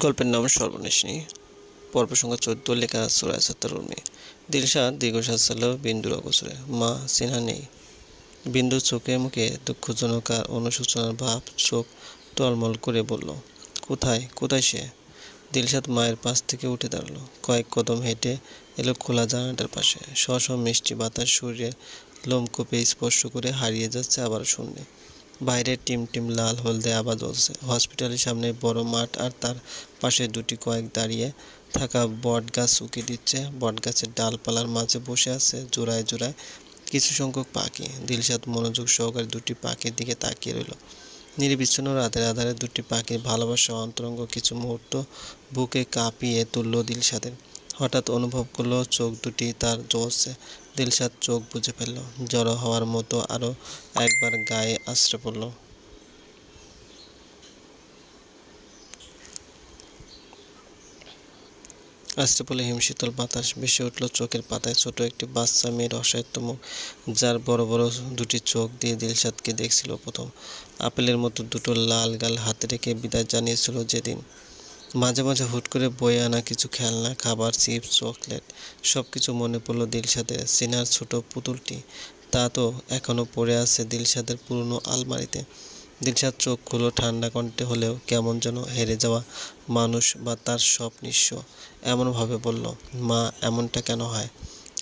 গল্পের নাম সর্বনেশনী পর্ব সংখ্যা চোদ্দ, লেখা সুরায় সত্তরুর্মি দিলশাদ দীর্ঘশ্বাস চাল বিন্দুর অগোচরে। মা, সিনহা নেই। বিন্দুর চোখে মুখে দুঃখজনক আর অনুশোচনার ভাব চোখ টলমল করে বলল, কোথায় কোথায় সে? দিলশাদ মায়ের পাশ থেকে উঠে দাঁড়াল। কয়েক কদম হেঁটে এলো খোলা জানাটার পাশে। স্ব মিষ্টি বাতাস শরীরে লোমকূপে স্পর্শ করে হারিয়ে যাচ্ছে আবার শূন্যে। বাইরে টিম টিম লাল হলদে আবার জ্বলছে। হসপিটালের সামনে বড় মাঠ আর তার পাশে দুটি কয়েক দাঁড়িয়ে থাকা বট গাছ উঁকি দিচ্ছে। বট গাছের ডালপালার মাঝে বসে আছে জোড়ায় জোড়ায় কিছু সংখ্যক পাখি। দিলশাদ মনোযোগ সহকারে দুটি পাখির দিকে তাকিয়ে রইল। নির্বিচ্ছিন্ন রাতের আধারে দুটি পাখির ভালোবাসা, অন্তরঙ্গ কিছু মুহূর্ত বুকে কাঁপিয়ে তুলল দিলশাদের। হঠাৎ অনুভব করল চোখ দুটি তার জ্বলছে দিলশাদ চোখ বুঝে ফেলল, জড়ো হওয়ার মতো আরও একবার গায়ে আশ্রে পড়ল। পড়লে হিমশীতল বাতাস ভেসে উঠল চোখের পাতায়, ছোট একটি বাচ্চা মেয়ের অসহায়ত্ব মুখ যার বড় বড় দুটি চোখ দিয়ে দিলশাদকে দেখছিল প্রথম। আপেলের মতো দুটো লাল গাল হাতে রেখে বিদায় জানিয়েছিল যেদিন। মাঝে মাঝে হুট করে বয়ে আনা কিছু খেলনা, খাবার, চিপস, চকলেট সব কিছু মনে পড়ল দিলশাদের সিনার ছোট পুতুলটি। তা তো এখনও পড়ে আছে দিলশাদের পুরনো আলমারিতে। দিলশাদ চোখ খুলো ঠান্ডা কণ্ঠে হলেও কেমন যেন হেরে যাওয়া মানুষ বা তার সব নিঃস্ব। এমনভাবে বলল, মা, এমনটা কেন হয়?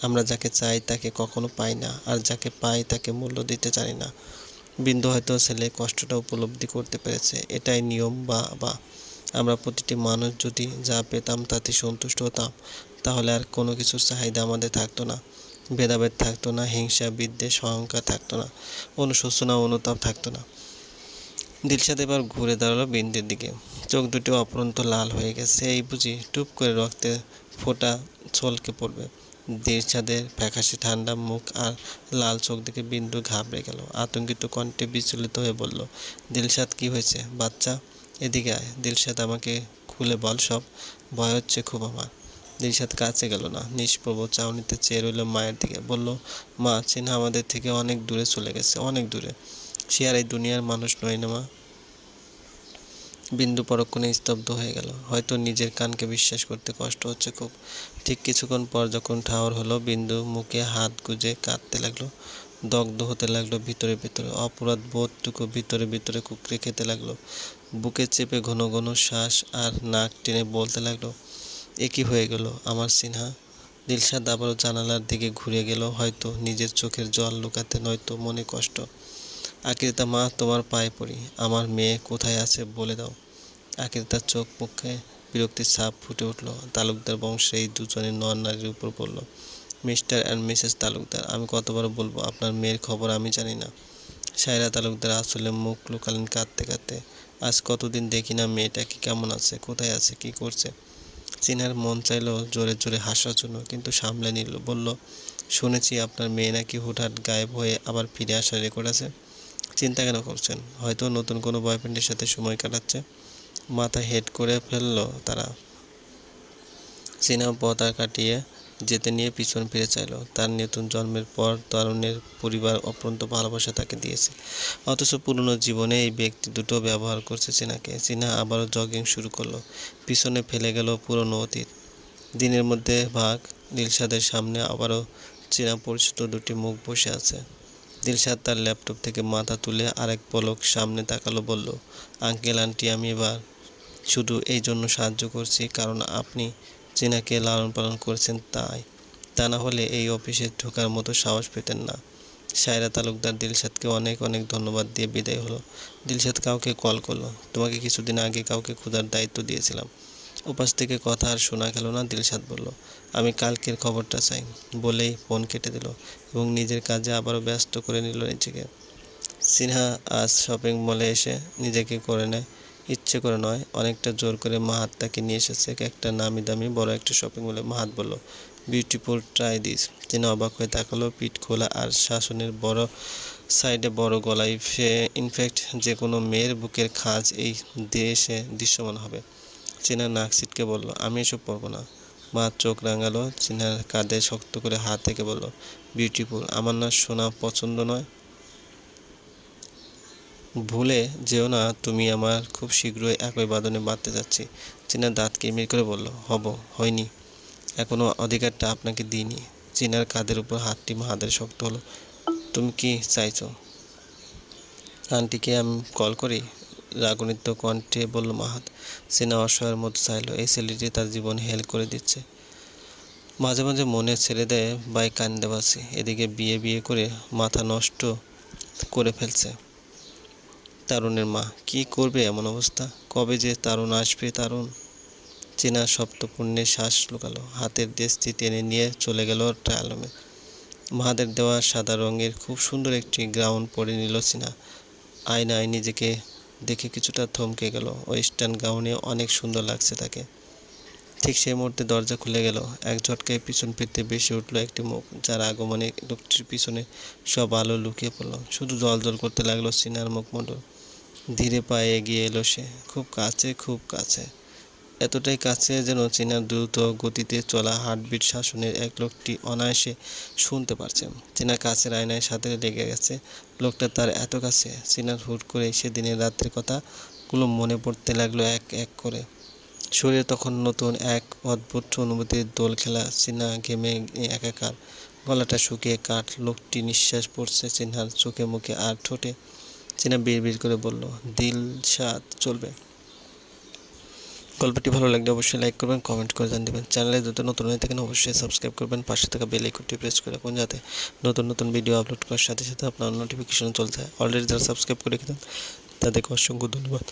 আমরা যাকে চাই তাকে কখনো পাই না, আর যাকে পাই তাকে মূল্য দিতে জানি না। বিন্দু হয়তো ছেলে কষ্টটা উপলব্ধি করতে পেরেছে, এটাই নিয়ম বা বা। আমরা প্রতিটি মানুষ যদি যা পেতাম তাতে সন্তুষ্ট হতাম, তাহলে আর কোনো কিছুর চাহিদা আমাদের থাকতো না। ভেদাভেদ থাকতো না, হিংসা, বিদ্বেষ, অহংকার থাকতো না, অনুশোচনা, অনুতাপ থাকতো না। দিলশাদ এবার ঘুরে দাঁড়াল বিন্দির দিকে। চোখ দুটি অপরন্ত লাল হয়ে গেছে, এই বুঝি টুপ করে রক্তে ফোঁটা ছলকে পড়বে। দিলশাদের ফ্যাকাশে ঠান্ডা মুখ আর লাল চোখ দেখে বিন্দু ঘাবড়ে গেল। আতঙ্কিত কণ্ঠে বিচলিত হয়ে বলল, দিলশাদ, কি হয়েছে বাচ্চা? এদিকে আয়, দিলশাদ আমাকে খুলে বল, সব ভয় হচ্ছে খুব আমার। দিলশাদ কাছে গেল না, নিষ্প্রভ চাউনিতে চেয়ে রইল মায়ের দিকে, বলল, মা চিহ্ন আমাদের থেকে অনেক দূরে চলে গেছে, অনেক দূরে। সে আর এই দুনিয়ার মানুষ নয় না, মা? বিন্দু পরক্ষণে স্তব্ধ হয়ে গেল। হয়তো নিজের কানকে বিশ্বাস করতে কষ্ট হচ্ছে খুব। ঠিক কিছুক্ষণ পর যখন ঠাওর হলো, বিন্দু মুখে হাত গুজে কাঁদতে লাগল, দগ্ধ হতে লাগল ভিতরে ভিতরে, অপরাধ বোধটুকু ভিতরে ভিতরে কুকড়ে খেতে লাগল। বুকে চেপে ঘন ঘন শ্বাস আর নাক টেনে বলতে লাগল, এ কি হয়ে গেল আমার সিনহা? দিলশাদ আবারও জানালার দিকে ঘুরে গেল, হয়তো নিজের চোখের জল লুকাতে নয়তো মনে কষ্ট। আকিরিতা মা, তোমার পায়ে পড়ি। আমার মেয়ে কোথায় আছে বলে দাও। আকিরিতার চোখ মুখে বিরক্তির ছাপ ফুটে উঠল। তালুকদার বংশে এই দুজনের নর নারীর উপর পড়ল। মিস্টার অ্যান্ড মিসেস তালুকদার, আমি কতবার বলব আপনার মেয়ের খবর আমি জানি না। সায়রা তালুকদার আসলে মুখ লুকালেন কাঁদতে কাঁদতে। আজ কতদিন দেখি না মেয়েটা কি কেমন আছে, কোথায় আছে, কি করছে। চিনার মন চাইলো জোরে জোরে হাসার জন্য, কিন্তু সামলে নিল, বলল, শুনেছি আপনার মেয়ে নাকি হুটহাট গায়েব হয়ে আবার ফিরে আসার রেকর্ড আছে। চিন্তা কেন করছেন? হয়তো নতুন কোনো বয়ফ্রেন্ডের সাথে সময় কাটাচ্ছে। মাথা হেড করে ফেলল তারা। চীনা পথা কাটিয়ে যেতে নিয়ে পিছন ফিরে চাইল। তার নতুন জন্মের পর তরুণের পরিবার অপ্রন্ত ভালোবাসা তাকে দিয়েছে। অথচ পুরনো জীবনে এই ব্যক্তি দুটো ব্যবহার করছে চীনাকে চীনা আবারও জগিং শুরু করল। পিছনে ফেলে গেল পুরনো অতীত। দিনের মধ্যে ভাগ, দিলশাদের সামনে আবারও চীনা পরিচিত দুটি মুখ বসে আছে। দিলশাদ তার ল্যাপটপ থেকে মাথা তুলে আরেক পলক সামনে তাকালো, বলল, আঙ্কেল, আন্টি, আমি এবার শুধু এই জন্য সাহায্য করছি, কারণ আপনি চীনাকে লালন পালন করেছেন তাই। তা না হলে এই অফিসে ঢোকার মতো সাহস পেতেন না। সায়রা তালুকদার দিলশাদকে অনেক অনেক ধন্যবাদ দিয়ে বিদায় হলো। দিলশাদ কাউকে কল করল। তোমাকে কিছুদিন আগে কাউকে খোঁজার দায়িত্ব দিয়েছিলাম। উপাস থেকে কথা আর শোনা গেল না, দিলশাদ বলল। আমি কালকের খবরটা চাই। বলেই ফোন কেটে দিল এবং নিজের কাজে আবারও ব্যস্ত করে নিল নিজেকে। সিনহা আজ শপিং মলে এসে নিজেকে করে নেয়। ইচ্ছে করে নয়, অনেকটা জোর করে মাহাত তাকে নিয়ে এসেছে একটা নামি দামি বড় একটা শপিং মলে মাহাত বলল বিউটিফুল ট্রাই দিস তিনি অবাক হয়ে তাকালো, পিঠ খোলা আর শাসনের বড় সাইডে বড় গলায়। ইনফ্যাক্ট যে কোনো মেয়ের বুকের খাজ এই দেশে দৃশ্যমান হবে। চেনা নাক ছিটকে বলল, আমি এসব পরবো না। মা চোখ রাঙালো, চিনার কাঁধে শক্ত করে হাত থেকে বলল বিউটিফুল আমার না শোনা পছন্দ নয়। ভুলে যেও না, তুমি আমার খুব শীঘ্রই একই বাদনে বাঁধতে যাচ্ছি। চীনার দাঁত কিরমির করে বলল, হব, হয়নি। এখনও অধিকারটা আপনাকে দিইনি চীনার কাঁধের উপর হাতটি মাহাদের শক্ত হলো। তুমি কি চাইছো? আন্টিকে আমি কল করি রাগনিত কণ্ঠে বলল মাহাত সিনা অসহায়ের মতো চাইলো। এই ছেলেটি তার জীবন হেল করে দিচ্ছে। মাঝে মাঝে মনে ছেড়ে দেয়, বাই কান্দে বাসি এদিকে বিয়ে বিয়ে করে মাথা নষ্ট করে ফেলছে। তারুণের মা। কি করবে এমন অবস্থা? কবে যে তারুণ আসবে তারুণ। চেনা সপ্তপুণ্যে শ্বাস লুকালো। হাতের দেশটি টেনে নিয়ে চলে গেল ট্রায়ালমে। মাহাদের দেওয়া সাদা রঙের খুব সুন্দর একটি গ্রাউন্ড পরে নিল সিনা। আয়নায় নিজেকে দেখে কিছুটা থমকে গেল। ওয়েস্টার্ন গাউনে অনেক সুন্দর লাগছে তাকে। ঠিক সেই মুহূর্তে দরজা খুলে গেল। এক ঝটকায় পিছন ফিরতে বেশি উঠল একটি মুখ, যার আগমনে লোকটির পিছনে সব আলো লুকিয়ে পড়ল। শুধু জল জল করতে লাগল সিনার মুখমণ্ডল। ধীরে পায়ে এগিয়ে এলো সে। খুব কাছে খুব কাছে। এতটাই কাছে যেন চীনার দ্রুত গতিতে চলা হার্টবিট শাসনের এক লোকটি অনায়াসে শুনতে পারছে। চীনা কাছের আয়নায় সাথে লেগে গেছে। লোকটা তার এত কাছে চীনার হুট করে সেদিনের রাত্রের কথাগুলো মনে পড়তে লাগল এক এক করে। শরীরে তখন নতুন এক অদ্ভুত অনুভূতির দোল খেলা। চীনা ঘেমে একাকার, গলাটা শুকিয়ে কাঠ। লোকটি নিঃশ্বাস পড়ছে চিনহার চোখে মুখে আর ঠোঁটে চীনা বিড় করে বলল, দিল সাত চলবে। গল্পটি ভালো লাগলে অবশ্যই লাইক করবেন, কমেন্ট করে জান দেবেন। চ্যানেলে যদি নতুন হয়ে থাকেন, অবশ্যই সাবস্ক্রাইব করবেন। পাশে থাকা বেল আইকনটি প্রেস করে রাখুন যাতে নতুন নতুন ভিডিও আপলোড করার সাথে সাথে আপনার নোটিফিকেশন চলতে অলরেডি যারা সাবস্ক্রাইব করে রেখেছেন, তাদেরকে অসংখ্য ধন্যবাদ।